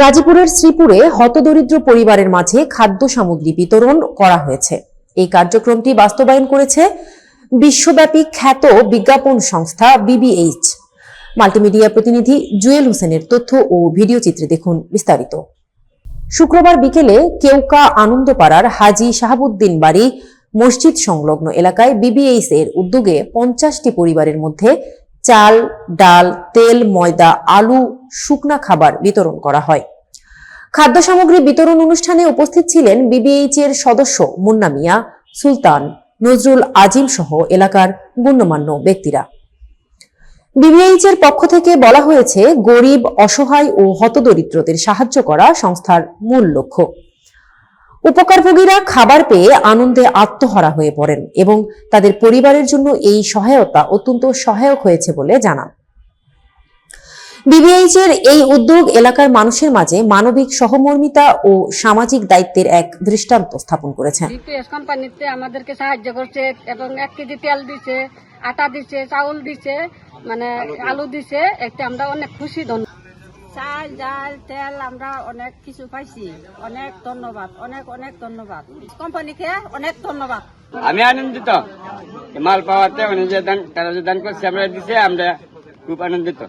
গাজীপুরের শ্রীপুরে হতদরিদ্র পরিবারের মাঝে খাদ্য সামগ্রী বিতরণ করা হয়েছে। এই কার্যক্রমটি বাস্তবায়ন করেছে বিশ্বব্যাপী খ্যাত বিজ্ঞাপন সংস্থা বিবিএইচ। মাল্টিমিডিয়া প্রতিনিধি জুয়েল হোসেনের তথ্য ও ভিডিও চিত্রে দেখুন বিস্তারিত। শুক্রবার বিকেলে কেউকা আনন্দপাড়ার হাজি শাহাবুদ্দিন বাড়ি মসজিদ সংলগ্ন এলাকায় বিবিএইচ এর উদ্যোগে পঞ্চাশটি পরিবারের মধ্যে চাল, ডাল, তেল, ময়দা, আলু, শুকনা খাবার বিতরণ করা হয়। খাদ্য সামগ্রী বিতরণ অনুষ্ঠানে উপস্থিত ছিলেন বিবিএইচ এর সদস্য মুন্না মিয়া, সুলতান, নজরুল আজিম সহ এলাকার গণ্যমান্য ব্যক্তিরা। বিবিএইচ এর পক্ষ থেকে বলা হয়েছে, গরিব, অসহায় ও হতদরিদ্রদের সাহায্য করা সংস্থার মূল লক্ষ্য। উপকারভোগীরা খাবার পেয়ে আনন্দে আত্মহারা হয়ে পড়েন এবং তাদের পরিবারের জন্য এই সহায়তা অত্যন্ত সহায়ক হয়েছে বলে জানান। বিবিএইচ এর এই উদ্যোগ এলাকার মানুষের মাঝে মানবিক সহমর্মিতা ও সামাজিক দায়িত্বের এক দৃষ্টান্ত স্থাপন করেছে। আমাদেরকে সাহায্য করছে এবং এক কেজি তেল দিছে, আটা দিছে, চাউল দিছে মানে আলু দিছে একটা আমরা অনেক খুশি ধন্য চাল, ডাল, তেল আমরা অনেক কিছু পাইছি। অনেক ধন্যবাদ, অনেক অনেক ধন্যবাদ। কোম্পানিকে অনেক ধন্যবাদ। আমি আনন্দিত। মাল পাওয়াতে উনি যে দান তারা যে দান করছে, আমরা দিছে, আমরা খুব আনন্দিত।